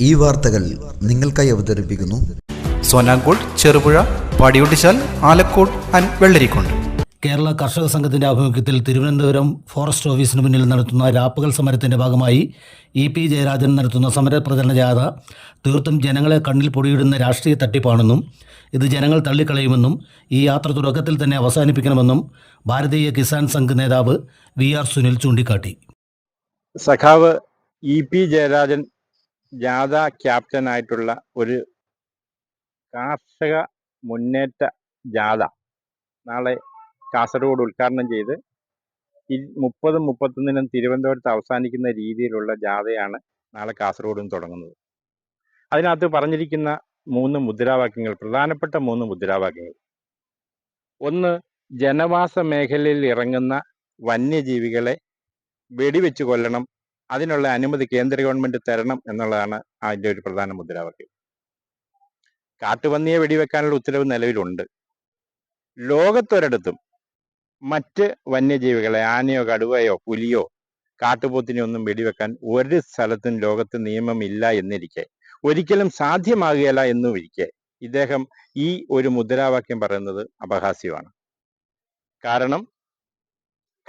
ഈ വാർത്തകൾ നിങ്ങൾക്കായി അവതരിപ്പിക്കുന്നു. സോനാങ്കോട് ചെറുപുഴ പടിയൊട്ടിച്ചാൽ ആലക്കോട് ആൻഡ് വെള്ളരിക്കുണ്ട് കേരള കർഷക സംഘത്തിന്റെ ആഭിമുഖ്യത്തിൽ തിരുവനന്തപുരം ഫോറസ്റ്റ് ഓഫീസിന് മുന്നിൽ നടത്തുന്ന രാപ്പകൽ സമരത്തിന്റെ ഭാഗമായി ഇ പി ജയരാജൻ നടത്തുന്ന സമരപ്രചരണ ജാഥ തീർത്തും ജനങ്ങളെ കണ്ണിൽ പൊടിയിടുന്ന രാഷ്ട്രീയ തട്ടിപ്പാണെന്നും ഇത് ജനങ്ങൾ തള്ളിക്കളയുമെന്നും ഈ യാത്ര തുടക്കത്തിൽ തന്നെ അവസാനിപ്പിക്കണമെന്നും ഭാരതീയ കിസാൻ സംഘ് നേതാവ് വി ആർ സുനിൽ ചൂണ്ടിക്കാട്ടി. സഖാവ് ഇ പി ജയരാജൻ ജാഥ ക്യാപ്റ്റനായിട്ടുള്ള ഒരു കാർഷിക മുന്നേറ്റ ജാഥ നാളെ കാസർഗോഡ് ഉദ്ഘാടനം ചെയ്ത് മുപ്പതും മുപ്പത്തൊന്നിനും തിരുവനന്തപുരത്ത് അവസാനിക്കുന്ന രീതിയിലുള്ള ജാഥയാണ് നാളെ കാസർഗോഡ് തുടങ്ങുന്നത്. അതിനകത്ത് പറഞ്ഞിരിക്കുന്ന മൂന്ന് മുദ്രാവാക്യങ്ങൾ പ്രധാനപ്പെട്ട മൂന്ന് മുദ്രാവാക്യങ്ങൾ. ഒന്ന് ജനവാസ മേഖലയിൽ ഇറങ്ങുന്ന വന്യജീവികളെ വെടിവെച്ച് കൊല്ലണം. അതിനുള്ള അനുമതി കേന്ദ്ര ഗവൺമെന്റ് തരണം എന്നുള്ളതാണ് അതിന്റെ ഒരു പ്രധാന മുദ്രാവാക്യം. കാട്ടുപന്നിയെ വെടിവെക്കാനുള്ള ഉത്തരവ് നിലവിലുണ്ട്. ലോകത്തൊരിടത്തും മറ്റ് വന്യജീവികളെ ആനയോ കടുവയോ പുലിയോ കാട്ടുപോത്തിനെ ഒന്നും വെടിവെക്കാൻ ഒരു സ്ഥലത്തും ലോകത്ത് നിയമമില്ല എന്നിരിക്കെ ഒരിക്കലും സാധ്യമാകുകയില്ല എന്നും ഇരിക്കെ ഇദ്ദേഹം ഈ ഒരു മുദ്രാവാക്യം പറയുന്നത് അപഹാസ്യമാണ്. കാരണം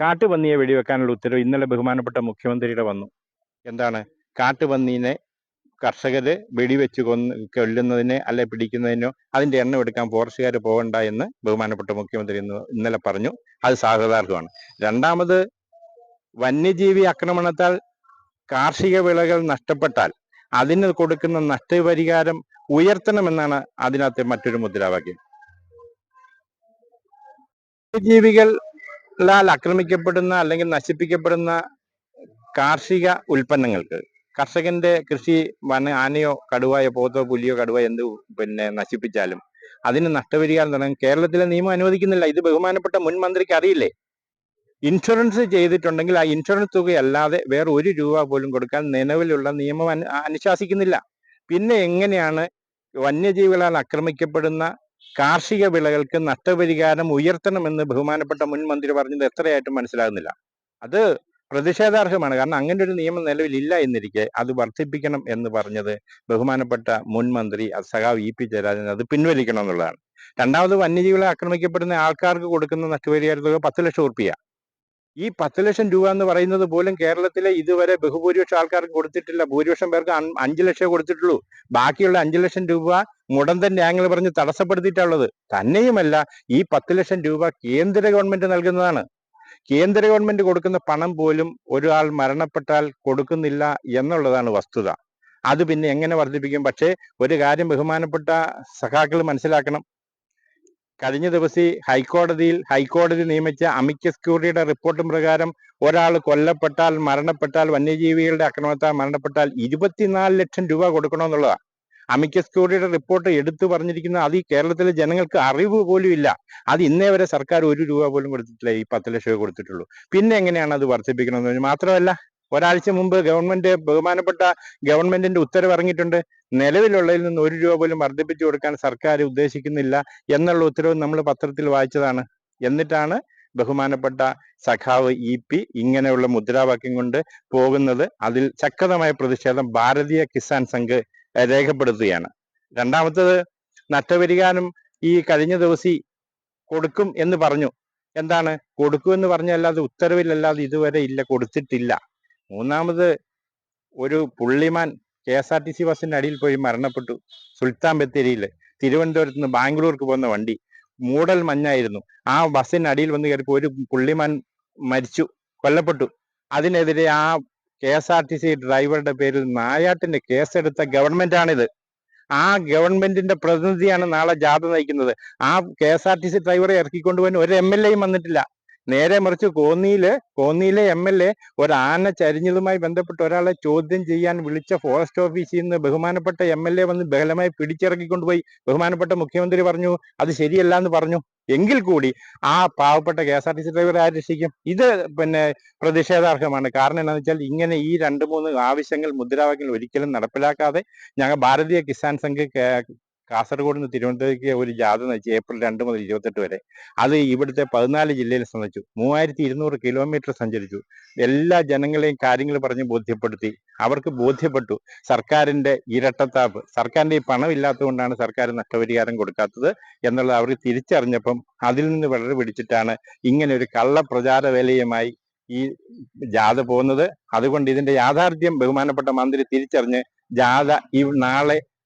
കാട്ടുപന്നിയെ വെടിവെക്കാനുള്ള ഉത്തരവ് ഇന്നലെ ബഹുമാനപ്പെട്ട മുഖ്യമന്ത്രിയുടെ വന്നു. എന്താണ്? കാട്ടുപന്നീനെ കർഷകര് വെടിവെച്ച് കൊന്ന് കൊല്ലുന്നതിനെ അല്ലെ പിടിക്കുന്നതിനോ അതിന്റെ എണ്ണം എടുക്കാൻ ഫോറസ്റ്റുകാർ പോകണ്ട എന്ന് ബഹുമാനപ്പെട്ട മുഖ്യമന്ത്രി ഇന്ന് ഇന്നലെ പറഞ്ഞു. അത് സാധാരണമാണ് രണ്ടാമത് വന്യജീവി ആക്രമണത്താൽ കാർഷിക വിളകൾ നഷ്ടപ്പെട്ടാൽ അതിന് കൊടുക്കുന്ന നഷ്ടപരിഹാരം ഉയർത്തണമെന്നാണ് അതിനകത്തെ മറ്റൊരു മുദ്രാവാക്യം. വന്യജീവികളാൽ ആക്രമിക്കപ്പെടുന്ന അല്ലെങ്കിൽ നശിപ്പിക്കപ്പെടുന്ന കാർഷിക ഉൽപ്പന്നങ്ങൾക്ക് കർഷകന്റെ കൃഷി വന ആനയോ കടുവായോ പോത്തോ പുലിയോ കടുവയോ എന്ത് പിന്നെ നശിപ്പിച്ചാലും അതിന് നഷ്ടപരിഹാരം തുടങ്ങാൻ കേരളത്തിലെ നിയമം അനുവദിക്കുന്നില്ല. ഇത് ബഹുമാനപ്പെട്ട മുൻ മന്ത്രിക്ക് അറിയില്ലേ? ഇൻഷുറൻസ് ചെയ്തിട്ടുണ്ടെങ്കിൽ ആ ഇൻഷുറൻസ് തുകയല്ലാതെ വേറെ ഒരു രൂപ പോലും കൊടുക്കാൻ നിലവിലുള്ള നിയമം അനുശാസിക്കുന്നില്ല. പിന്നെ എങ്ങനെയാണ് വന്യജീവികളാൽ ആക്രമിക്കപ്പെടുന്ന കാർഷിക വിളകൾക്ക് നഷ്ടപരിഹാരം ഉയർത്തണമെന്ന് ബഹുമാനപ്പെട്ട മുൻ മന്ത്രി പറഞ്ഞത് എത്രയായിട്ടും മനസ്സിലാകുന്നില്ല. അത് പ്രതിഷേധാർഹമാണ്. കാരണം അങ്ങനെ ഒരു നിയമം നിലവിലില്ല എന്നിരിക്കെ അത് വർദ്ധിപ്പിക്കണം എന്ന് പറഞ്ഞത് ബഹുമാനപ്പെട്ട മുൻ മന്ത്രി സഖാവ് ഇ പി ജയരാജൻ അത് പിൻവലിക്കണം എന്നുള്ളതാണ് രണ്ടാമത് വന്യജീവികളെ ആക്രമിക്കപ്പെടുന്ന ആൾക്കാർക്ക് കൊടുക്കുന്ന നഷ്ടപരിഹാര തുക പത്ത് ലക്ഷം ഉറുപ്പിക. ഈ പത്ത് ലക്ഷം രൂപ എന്ന് പറയുന്നത് പോലും കേരളത്തിലെ ഇതുവരെ ബഹുഭൂരിപക്ഷം ആൾക്കാർക്ക് കൊടുത്തിട്ടില്ല. ഭൂരിപക്ഷം പേർക്ക് അഞ്ച് ലക്ഷം കൊടുത്തിട്ടുള്ളൂ. ബാക്കിയുള്ള അഞ്ച് ലക്ഷം രൂപ മുടന്തൻ ആംഗിൾ പറഞ്ഞ് തടസ്സപ്പെടുത്തിയിട്ടുള്ളത് തന്നെയുമല്ല ഈ പത്ത് ലക്ഷം രൂപ കേന്ദ്ര ഗവൺമെന്റ് നൽകുന്നതാണ്. കേന്ദ്ര ഗവൺമെന്റ് കൊടുക്കുന്ന പണം പോലും ഒരാൾ മരണപ്പെട്ടാൽ കൊടുക്കുന്നില്ല എന്നുള്ളതാണ് വസ്തുത. അത് പിന്നെ എങ്ങനെ വർദ്ധിപ്പിക്കും? പക്ഷേ ഒരു കാര്യം ബഹുമാനപ്പെട്ട സഖാക്കൾ മനസ്സിലാക്കണം. കഴിഞ്ഞ ദിവസം ഹൈക്കോടതിയിൽ ഹൈക്കോടതി നിയമിച്ച അമിക്കസ് ക്യൂറിയുടെ റിപ്പോർട്ട് പ്രകാരം ഒരാൾ കൊല്ലപ്പെട്ടാൽ മരണപ്പെട്ടാൽ വന്യജീവികളുടെ ആക്രമണത്താൽ മരണപ്പെട്ടാൽ ഇരുപത്തിനാല് ലക്ഷം രൂപ കൊടുക്കണമെന്നുള്ളതാണ് അമിക്കസ് ക്യൂറിയുടെ റിപ്പോർട്ട് എടുത്തു പറഞ്ഞിരിക്കുന്ന അത് ഈ കേരളത്തിലെ ജനങ്ങൾക്ക് അറിവ് പോലും ഇല്ല. അത് ഇന്നേ വരെ സർക്കാർ ഒരു രൂപ പോലും കൊടുത്തിട്ടില്ല ഈ പത്ത് ലക്ഷം കൊടുത്തിട്ടുള്ളൂ. പിന്നെ എങ്ങനെയാണ് അത് വർദ്ധിപ്പിക്കണമെന്ന് മാത്രമല്ല ഒരാഴ്ച മുമ്പ് ഗവൺമെന്റ് ബഹുമാനപ്പെട്ട ഗവൺമെന്റിന്റെ ഉത്തരവ് ഇറങ്ങിയിട്ടുണ്ട്. നിലവിലുള്ളതിൽ നിന്ന് ഒരു രൂപ പോലും വർദ്ധിപ്പിച്ചു കൊടുക്കാൻ സർക്കാർ ഉദ്ദേശിക്കുന്നില്ല എന്നുള്ള ഉത്തരവ് നമ്മൾ പത്രത്തിൽ വായിച്ചതാണ്. എന്നിട്ടാണ് ബഹുമാനപ്പെട്ട സഖാവ് ഇ പി ഇങ്ങനെയുള്ള മുദ്രാവാക്യം കൊണ്ട് പോകുന്നത്. അതിൽ ശക്തമായ പ്രതിഷേധം ഭാരതീയ കിസാൻ സംഘ് രേഖപ്പെടുത്തുകയാണ്. രണ്ടാമത്തത് നഷ്ടപരിഹാരം ഈ കഴിഞ്ഞ ദിവസം കൊടുക്കും എന്ന് പറഞ്ഞു. എന്താണ്? കൊടുക്കും എന്ന് പറഞ്ഞല്ലാതെ ഉത്തരവിലല്ലാതെ ഇതുവരെ ഇല്ല കൊടുത്തിട്ടില്ല. മൂന്നാമത് ഒരു പുള്ളിമാൻ K S R T C ബസിന്റെ അടിയിൽ പോയി മരണപ്പെട്ടു. സുൽത്താൻ ബത്തേരിയിൽ തിരുവനന്തപുരത്ത് നിന്ന് ബാംഗ്ലൂർക്ക് പോകുന്ന വണ്ടി മൂടൽ മഞ്ഞായിരുന്നു. ആ ബസ്സിന്റെ അടിയിൽ വന്ന് കയറിപ്പോൾ ഒരു പുള്ളിമാൻ മരിച്ചു കൊല്ലപ്പെട്ടു. അതിനെതിരെ ആ K S R T C ഡ്രൈവറുടെ പേരിൽ നായാട്ടിന്റെ കേസെടുത്ത ഗവൺമെന്റ് ആണിത് ആ ഗവൺമെന്റിന്റെ പ്രതിനിധിയാണ് നാളെ ജാഥ നയിക്കുന്നത്. ആ K S R T C ഡ്രൈവറെ ഇറക്കിക്കൊണ്ടുപോകാൻ ഒരു എം എൽ എയും വന്നിട്ടില്ല. നേരെ മറിച്ച് കോന്നിയിൽ കോന്നിയിലെ എം എൽ എ ഒരാന ചരിഞ്ഞതുമായി ബന്ധപ്പെട്ട് ഒരാളെ ചോദ്യം ചെയ്യാൻ വിളിച്ച ഫോറസ്റ്റ് ഓഫീസിൽ നിന്ന് ബഹുമാനപ്പെട്ട എം എൽ എ വന്ന് ബഹലമായി പിടിച്ചിറക്കിക്കൊണ്ടുപോയി. ബഹുമാനപ്പെട്ട മുഖ്യമന്ത്രി പറഞ്ഞു അത് ശരിയല്ല എന്ന് പറഞ്ഞു. എങ്കിൽ കൂടി ആ പാവപ്പെട്ട K S R T C ഡ്രൈവറെ ആര് രക്ഷിക്കും? ഇത് പിന്നെ പ്രതിഷേധാർഹമാണ്. കാരണം എന്താണെന്ന് വെച്ചാൽ ഇങ്ങനെ ഈ രണ്ട് മൂന്ന് ആവശ്യങ്ങൾ മുദ്രാവാക്യങ്ങൾ ഒരിക്കലും നടപ്പിലാക്കാതെ ഞങ്ങൾ ഭാരതീയ കിസാൻ സംഘ് കാസർഗോഡ് നിന്ന് തിരുവനന്തപുരത്തേക്ക് ഒരു ജാഥ നയിച്ചു ഏപ്രിൽ രണ്ട് മുതൽ ഇരുപത്തെട്ട് വരെ. അത് ഇവിടുത്തെ പതിനാല് ജില്ലയിൽ സന്ദർശിച്ചു മൂവായിരത്തി ഇരുന്നൂറ് കിലോമീറ്റർ സഞ്ചരിച്ചു. എല്ലാ ജനങ്ങളെയും കാര്യങ്ങൾ പറഞ്ഞ് ബോധ്യപ്പെടുത്തി. അവർക്ക് ബോധ്യപ്പെട്ടു സർക്കാരിന്റെ ഇരട്ടത്താപ്പ്. സർക്കാരിന്റെ ഈ പണം ഇല്ലാത്തതുകൊണ്ടാണ് സർക്കാർ നഷ്ടപരിഹാരം കൊടുക്കാത്തത് എന്നുള്ളത് അവർ തിരിച്ചറിഞ്ഞപ്പം അതിൽ നിന്ന് വളരെ പിടിച്ചിട്ടാണ് ഇങ്ങനെ ഒരു കള്ളപ്രചാര വേലയുമായി ഈ ജാഥ പോകുന്നത്. അതുകൊണ്ട് ഇതിന്റെ യാഥാർത്ഥ്യം ബഹുമാനപ്പെട്ട മന്ത്രി തിരിച്ചറിഞ്ഞ് ജാഥ ഈ നാളെ